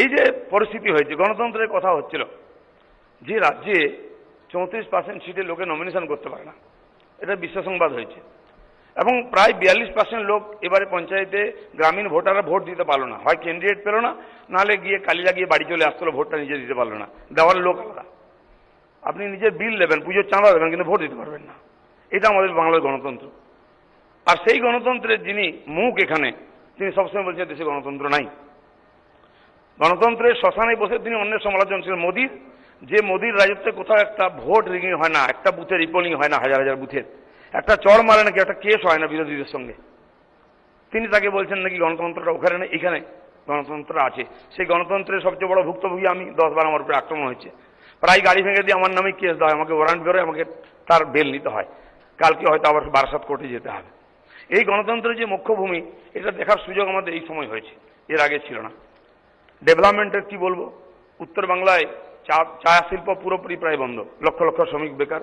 এই যে পরিস্থিতি হয়েছে, গণতন্ত্রের কথা হচ্ছিল, যে রাজ্যে চৌত্রিশ পার্সেন্ট সিটে লোকে নমিনেশন করতে পারে না, এটা বিশ্ব সংবাদ হয়েছে। এবং প্রায় বিয়াল্লিশ পার্সেন্ট লোক এবারে পঞ্চায়েতে গ্রামীণ ভোটাররা ভোট দিতে পারল না। হয় ক্যান্ডিডেট পেল না, নাহলে গিয়ে কালি লাগিয়ে বাড়ি চলে আসতো ভোটটা নিজে দিতে পারল না। দেওয়ার লোক আলাদা। আপনি নিজের বিল দেবেন, পুজোর চাঁদা দেবেন, কিন্তু ভোট দিতে পারবেন না। এটা আমাদের বাংলার গণতন্ত্র। আর সেই গণতন্ত্রের যিনি মুখ এখানে, তিনি সবসময় বলছেন, দেশে গণতন্ত্র নাই। গণতন্ত্রের শ্মশানে বসে তিনি অন্যের সমালোচনা ছিলেন মোদীর যে মোদীর রাজত্বে কোথাও একটা ভোট রিগিং হয় না, একটা বুথে রিপোলিং হয় না, হাজার হাজার বুথের একটা চড় মারে নাকি, একটা কেস হয় না বিরোধীদের সঙ্গে। তিনি তাকে বলছেন নাকি গণতন্ত্রটা ওখানে নেই, এখানে গণতন্ত্র আছে। সেই গণতন্ত্রের সবচেয়ে বড় ভুক্তভোগী আমি, দশ বার আমার উপরে আক্রমণ হয়েছে। প্রায় গাড়ি ভেঙে দিয়ে আমার নামে কেস দেওয়া হয়, আমাকে ওয়ারান্ট বেরোয়, আমাকে তার বেল নিতে হয়। কালকে হয়তো আবার বারাসাত কোর্টে যেতে হবে। এই গণতন্ত্রের যে মুখ্য ভূমি এটা দেখার সুযোগ আমাদের এই সময় হয়েছে। এর আগে ছিল না। ডেভেলপমেন্টের কি বলব? উত্তর বাংলায় চা চা শিল্প পুরোপুরি প্রায় বন্ধ। লক্ষ লক্ষ শ্রমিক বেকার।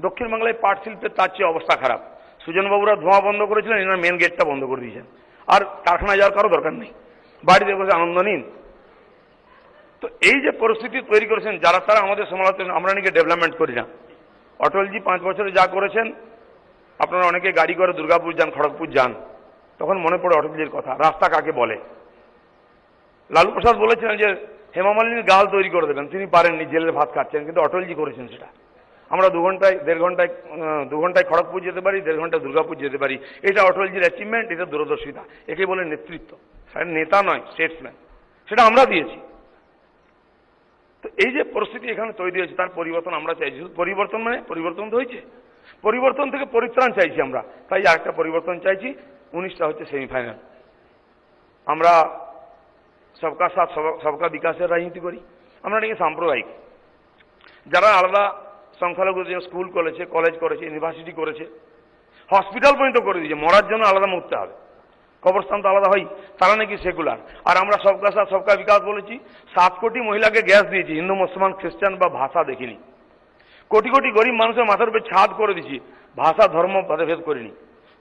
দক্ষিণ বাংলায় পাট শিল্পের তার চেয়ে অবস্থা খারাপ। সুজনবাবুরা ধোঁয়া বন্ধ করেছিলেন, এনার মেন গেটটা বন্ধ করে দিয়েছেন। আর কারখানায় যাওয়ার কারও দরকার নেই। বাড়িতে বসে আনন্দ নিন। তো এই যে পরিস্থিতি তৈরি করেছেন, যারা তারা আমাদের সমালোচনা আমরা নাকি ডেভেলপমেন্ট করি না। অটলজি পাঁচ বছরে যা করেছেন, আপনারা অনেকে গাড়ি করে দুর্গাপুর যান, খড়গপুর যান, তখন মনে পড়ে অটলজির কথা। রাস্তা কাকে বলে? লালু প্রসাদ বলেছিলেন যে হেমা মালিনীর গাল তৈরি করে দেবেন। তিনি পারেননি, জেলের ভাত খাচ্ছেন, কিন্তু অটলজি করেছেন সেটা। আমরা দু ঘন্টায়, দেড় ঘন্টায় দু ঘন্টায় খড়গপুর যেতে পারি, দেড় ঘন্টায় দুর্গাপুর যেতে পারি। এটা অটলজির অ্যাচিভমেন্ট এটা দূরদর্শিতা একে বলে নেতৃত্ব। নেতা নয় স্টেটসম্যান সেটা আমরা দিয়েছি। তো এই যে পরিস্থিতি এখানে তৈরি হয়েছে, তার পরিবর্তন আমরা চাইছি। পরিবর্তন মানে পরিবর্তন তো হয়েছে। পরিবর্তন থেকে পরিত্রাণ চাইছি আমরা। তাই আরেকটা পরিবর্তন চাইছি। উনিশটা হচ্ছে সেমিফাইনাল আমরা সবকা সাথ সব- সবকা বিকাশের রাজনীতি করি আমরা নাকি সাম্প্রদায়িক। যারা আলাদা সংখ্যালঘু যে স্কুল করেছে কলেজ করেছে, ইউনিভার্সিটি করেছে, হসপিটাল পর্যন্ত করে দিয়েছে, মরার জন্য আলাদা মরতে হবে। কবরস্থান তো আলাদা হয়, তারা নাকি সেকুলার। আর আমরা সবকা সাথ, সবকা বিকাশ বলেছি, সাত কোটি মহিলাকে গ্যাস দিয়েছি, হিন্দু, মুসলমান, খ্রিস্টান বা ভাষা দেখিনি। কোটি কোটি গরিব মানুষের মাথার উপরে ছাদ করে দিয়েছি, ভাষা, ধর্ম ভেদ করিনি।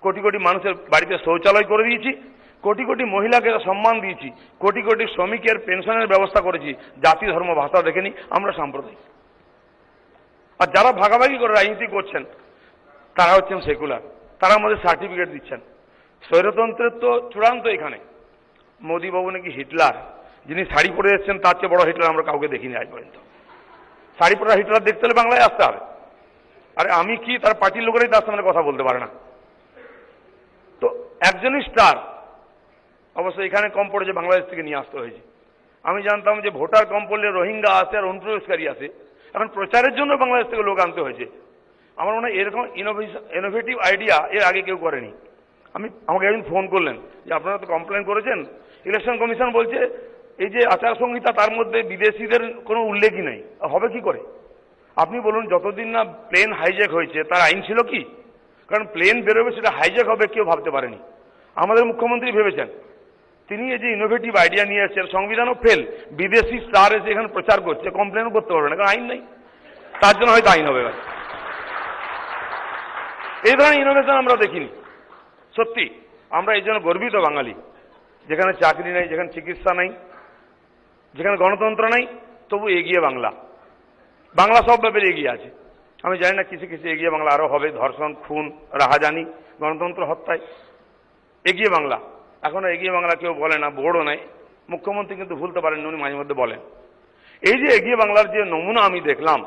কোটি কোটি মানুষের বাড়িতে শৌচালয় করে দিয়েছি কোটি কোটি মহিলাকে সম্মান দিয়েছি, কোটি কোটি শ্রমিকের পেনশনের ব্যবস্থা করেছি, জাতি, ধর্ম, ভাষা দেখেনি, আমরা সাম্প্রদায়িক। আর যারা ভাগাভাগি করে রাজনীতি করছেন, তারা হচ্ছেন সেকুলার, তারা আমাদের সার্টিফিকেট দিচ্ছেন। স্বৈরতন্ত্রের তো চূড়ান্ত এখানে। মোদীবাবু নাকি হিটলার, যিনি শাড়ি পরে এসেছেন, তার চেয়ে বড় হিটলার আমরা কাউকে দেখিনি আজ পর্যন্ত। শাড়ি পরা হিটলার দেখতে হলে বাংলায় আসতে হবে। আরে আমি কি তার পার্টির লোকেরাই তার সামনে কথা বলতে পারে না? তো একজনই স্টার অবশ্য এখানে কম পড়েছে, বাংলাদেশ থেকে নিয়ে আসতে হয়েছে। আমি জানতাম যে ভোটার কম পড়লে রোহিঙ্গা আসে আর অনুপ্রবেশকারী আসে। এখন প্রচারের জন্য বাংলাদেশ থেকে লোক আনতে হয়েছে। আমার মনে হয় এরকম ইনোভেশন ইনোভেটিভ আইডিয়া এর আগে কেউ করেনি। আমি, আমাকে একদিন ফোন করলেন যে, আপনারা তো কমপ্লেন করেছেন। ইলেকশন কমিশন বলছে, এই যে আচার সংহিতা তার মধ্যে বিদেশিদের কোনো উল্লেখই নেই। হবে কি করে? আপনি বলুন, যতদিন না প্লেন হাইজ্যাক হয়েছে, তার আইন ছিল কি? কারণ প্লেন বেরোবে সেটা হাইজ্যাক হবে, কেউ ভাবতে পারেনি। আমাদের মুখ্যমন্ত্রী ভেবেছেন তিনি এই যে ইনোভেটিভ আইডিয়া নিয়ে এসেছেন, সংবিধানও ফেল বিদেশি স্টার এসে এখানে প্রচার করছে কমপ্লেনও করতে পারবে না, কারণ আইন নেই। তার জন্য হয়তো আইন হবে। এই ধরনের ইনোভেশন আমরা দেখিনি। সত্যি, আমরা এই জন্য গর্বিত বাঙালি। যেখানে চাকরি নেই, যেখানে চিকিৎসা নেই, যেখানে গণতন্ত্র নেই, তবু এগিয়ে বাংলা। বাংলা সব ব্যাপারে এগিয়ে আছে। আমি জানি না কিছু কিছু এগিয়ে বাংলা আরও হবে, ধর্ষণ, খুন, রাহাজানি, গণতন্ত্র হত্যায়। এগিয়ে বাংলা। এখনও এগিয়ে বাংলা কেউ বলে না, বোর্ডও নাই। মুখ্যমন্ত্রী কিন্তু ভুলতে পারেন উনি মাঝে মধ্যে বলেন। এই যে এগিয়ে বাংলার যে নমুনা আমি দেখলাম,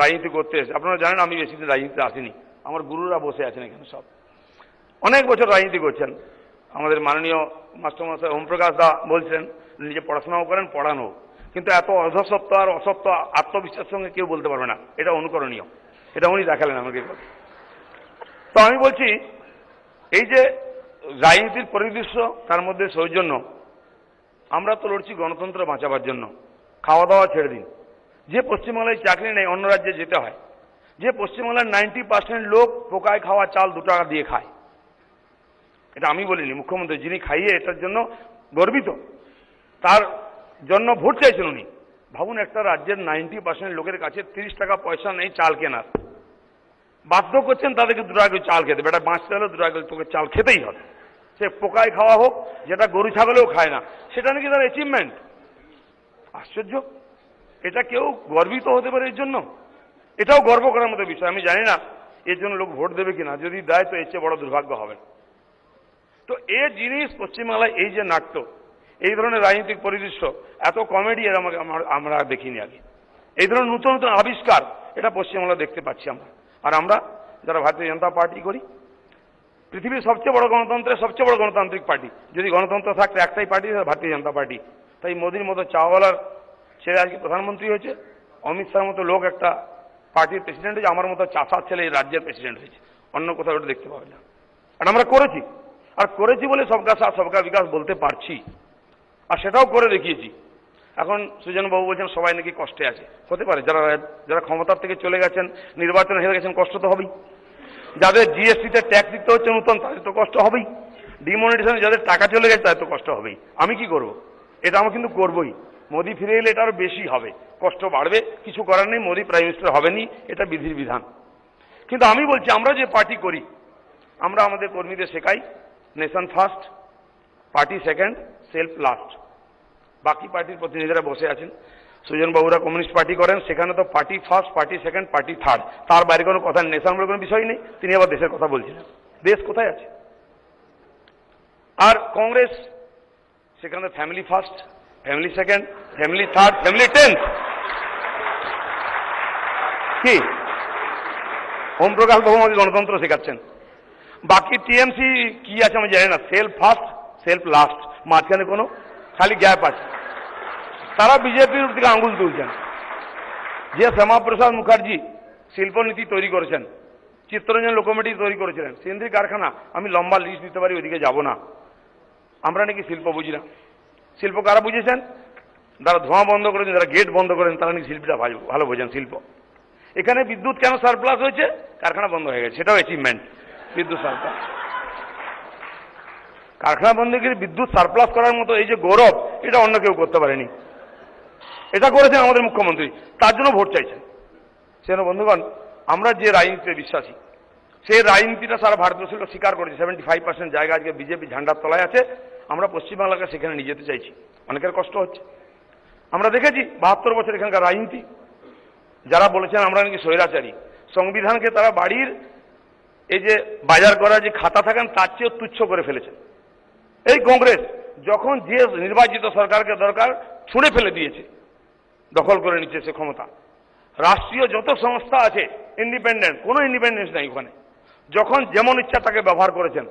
রাজনীতি করতে এসে, আপনারা জানেন আমি বেশি দিন রাজনীতিতে আসিনি, আমার গুরুরা বসে আছেন এখানে সব। অনেক বছর রাজনীতি করছেন। আমাদের মাননীয় মাস্টারমশাই ওমপ্রকাশ দা বলছেন নিজে পড়াশোনাও করেন, পড়ানো কিন্তু এত অধসত্ব আর অসত্য আত্মবিশ্বাসের সঙ্গে কেউ বলতে পারবে না, এটা অনুকরণীয়। এটা উনি দেখালেন আমাকে। তো আমি বলছি, এই যে রাজনীতির পরিদৃশ্য, তার মধ্যে সৌজন্য। আমরা তো লড়ছি গণতন্ত্র বাঁচাবার জন্য। খাওয়া দাওয়া ছেড়ে দিন। যে পশ্চিমবাংলায় চাকরি নেই, অন্য রাজ্যে যেতে হয়। যে পশ্চিমবাংলার নাইনটি পার্সেন্ট লোক পোকায় খাওয়া চাল দু টাকা দিয়ে খায়। এটা আমি বলিনি, মুখ্যমন্ত্রী যিনি খাইয়ে এটার জন্য গর্বিত। তার জন্য ভোট চাইছেন উনি। ভাবুন একটা রাজ্যের নাইনটি পার্সেন্ট লোকের কাছে তিরিশ টাকা পয়সা নেই চাল কেনার। বাধ্য করছেন তাদেরকে দু টাকা চাল খেতে বেটা বাঁচতে হলে দু টাকা তোকে চাল খেতেই হবে। সে পোকায় খাওয়া হোক, যেটা গরু ছাগলেও খায় না, সেটা নাকি তার অ্যাচিভমেন্ট আশ্চর্য। এটা কেউ গর্বিত হতে পারে এর জন্য? এটাও গর্ব করার মতো বিষয়, আমি জানি না এর জন্য লোক ভোট দেবে কিনা, যদি দেয় তো এর চেয়ে বড় দুর্ভাগ্য হবে। তো এ জিনিস পশ্চিমবাংলায় এই যে নাট্য, এই ধরনের রাজনৈতিক পরিদৃশ্য, এত কমেডি এর আমাকে আমার- দেখিনি আগে। এই ধরনের নতুন নতুন আবিষ্কার, এটা পশ্চিমবাংলা দেখতে পাচ্ছি আমরা। আর আমরা যারা ভারতীয় জনতা পার্টি করি পৃথিবীর সবচেয়ে বড় গণতন্ত্রের সবচেয়ে বড় গণতান্ত্রিক পার্টি। যদি গণতন্ত্র থাকতো একটাই পার্টি ভারতীয় জনতা পার্টি। তাই মোদির মতো চাওয়ালার ছেলে আজকে প্রধানমন্ত্রী হয়েছে। অমিত শাহর মতো লোক একটা পার্টির প্রেসিডেন্ট হয়েছে। আমার মতো চাষার ছেলে এই রাজ্যের প্রেসিডেন্ট হয়েছে। অন্য কোথাও ওটা দেখতে পাবে না। আর আমরা করেছি। আর করেছি বলে সবকা সাথ সবকা বিকাশ বলতে পারছি। আর সেটাও করে দেখিয়েছি। এখন সুজন বাবু বলছেন সবাই নাকি কষ্টে আছে। হতে পারে, যারা যারা ক্ষমতার থেকে চলে গেছেন, নির্বাচনে হেরে গেছেন, কষ্ট তো হবেই। যাদের জিএসটিতে ট্যাক্স দিতে হচ্ছে নতুন, তাদের তো কষ্ট হবেই। ডিমনিটেশনে যাদের টাকা চলে গেছে, তাদের তো কষ্ট হবেই। আমি কি করব? এটা আমি কিন্তু করবই। মোদি ফিরে এলে এটা আরও বেশি হবে। কষ্ট বাড়বে, কিছু করার নেই, মোদি প্রাইম মিনিস্টার হবেনি এটা বিধির বিধান। কিন্তু আমি বলছি, আমরা যে পার্টি করি, আমরা আমাদের কর্মীদের শেখাই nation first party second self last বাকি পার্টির প্রতিনিধিরা বসে আছেন। সুজন বাবুরা কমিউনিস্ট পার্টি করেন, সেখানে তো party first, party second, party third. তার বাইরে কোনো কথা নেশন বলে কোনো বিষয় নেই। তিনি আবার দেশের কথা বলছিলেন দেশ কোথায় আছে? আর কংগ্রেস, সেখানে family first family second family third family tenth কি? ওম প্রকাশ বাবু গণতন্ত্র শেখাচ্ছেন। বাকি টিএমসি কি আছে আমি জানি না। Self first, self last. মাঝখানে কোনো, খালি গ্যাপ আছে। তারা বিজেপির দিকে আঙ্গুল তুলছেন। যে শ্যামাপ্রসাদ মুখার্জি শিল্পনীতি তৈরি করেছেন, চিত্তরঞ্জন লোকোমেটি তৈরি করেছিলেন সিন্ধি কারখানা, আমি লম্বা লিস্ট দিতে পারি, ওইদিকে যাব না। আমরা নাকি শিল্প বুঝি না। শিল্প কারা বুঝেছেন? যারা ধোঁয়া বন্ধ করেছেন, যারা গেট বন্ধ করেন তারা নাকি শিল্পীটা ভালো বোঝেন শিল্প। এখানে বিদ্যুৎ কেন সারপ্লাস হয়েছে? কারখানা বন্ধ হয়ে গেছে, সেটাও অ্যাচিভমেন্ট বিদ্যুৎ সারপ্লাস কারখানা বন্ধ করে বিদ্যুৎ সারপ্লাস করার মতো এই যে গৌরব, এটা অন্য কেউ করতে পারেনি। এটা করেছেন আমাদের মুখ্যমন্ত্রী, তার জন্য ভোট চাইছেন। সেজন্য বন্ধুগণ, আমরা যে রাজনীতিতে বিশ্বাসী, সেই রাজনীতিটা সারা ভারতবর্ষের লোক স্বীকার করেছে। সেভেন্টি ফাইভ পার্সেন্ট জায়গা আজকে বিজেপি ঝান্ডার তলায় আছে। আমরা পশ্চিমবাংলাকে সেখানে নিয়ে যেতে চাইছি। অনেকের কষ্ট হচ্ছে। আমরা দেখেছি বাহাত্তর বছর এখানকার রাজনীতি। যারা বলেছেন আমরা নাকি স্বৈরাচারী, সংবিধানকে তারা বাড়ির এই যে বাজার করার যে খাতা থাকেন, তার চেয়েও তুচ্ছ করে ফেলেছেন। এই কংগ্রেস যখন যে নির্বাচিত সরকারকে দরকার, ছুঁড়ে ফেলে দিয়েছে। দখল করে নিচ্ছে সে ক্ষমতা। রাষ্ট্রীয় যত সংস্থা আছে ইন্ডিপেন্ডেন্ট কোনো ইন্ডিপেন্ডেন্স নাই ওখানে। যখন যেমন ইচ্ছা তাকে ব্যবহার করেছেন,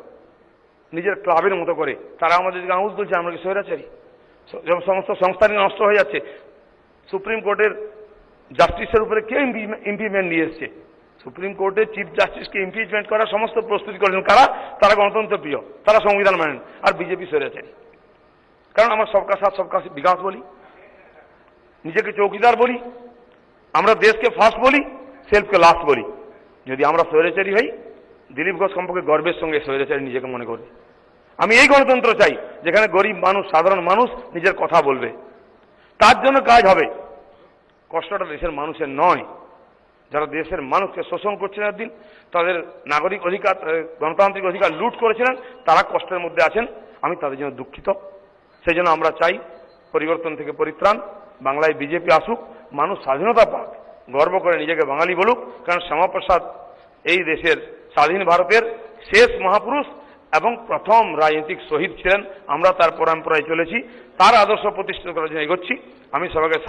নিজের ক্লাবের মতো করে। তারা আমাদেরকে আঙুল তুলছে, আমরা কি স্বৈরাচারী? সমস্ত সংস্থা নিয়ে নষ্ট হয়ে যাচ্ছে, সুপ্রিম কোর্টের জাস্টিসের উপরে কে ইমপিচমেন্ট নিয়ে এসছে? সুপ্রিম কোর্টের চিফ জাস্টিসকে ইমপিচমেন্ট করার সমস্ত প্রস্তুতি করেছেন কারা? তারা গণতন্ত্র প্রিয়, তারা সংবিধান মানেন, আর বিজেপি স্বৈরাচারী। কারণ আমরা সবকা সাথ সবকা বিকাশ বলি। নিজেকে চৌকিদার বলি, আমরা দেশকে ফার্স্ট বলি সেলফকে লাস্ট বলি। যদি আমরা স্বৈরাচারী হই, দিলীপ ঘোষ সম্পর্কে গর্বের সঙ্গে স্বৈরাচারী নিজেকে মনে করি। আমি এই গণতন্ত্র চাই, যেখানে গরিব মানুষ, সাধারণ মানুষ নিজের কথা বলবে। তার জন্য কাজ হবে। কষ্টটা দেশের মানুষের নয়। যারা দেশের মানুষকে শোষণ করছিলেন একদিন, তাদের নাগরিক অধিকার গণতান্ত্রিক অধিকার লুট করেছিলেন, তারা কষ্টের মধ্যে আছেন। আমি তাদের জন্য দুঃখিত। সেই জন্য আমরা চাই পরিবর্তন থেকে পরিত্রাণ। বাংলায় বিজেপি আসুক, মানুষ স্বাধীনতা পাক, গর্ব করে নিজেকে বাঙালি বলুক, কারণ শ্যামাপ্রসাদ এই দেশের স্বাধীন ভারতের শেষ মহাপুরুষ এবং প্রথম রাজনৈতিক শহীদ ছিলেন। আমরা তার পরম্পরায় চলেছি, তার আদর্শ প্রতিষ্ঠিত করার জন্য এগোচ্ছি। আমি সবাইকে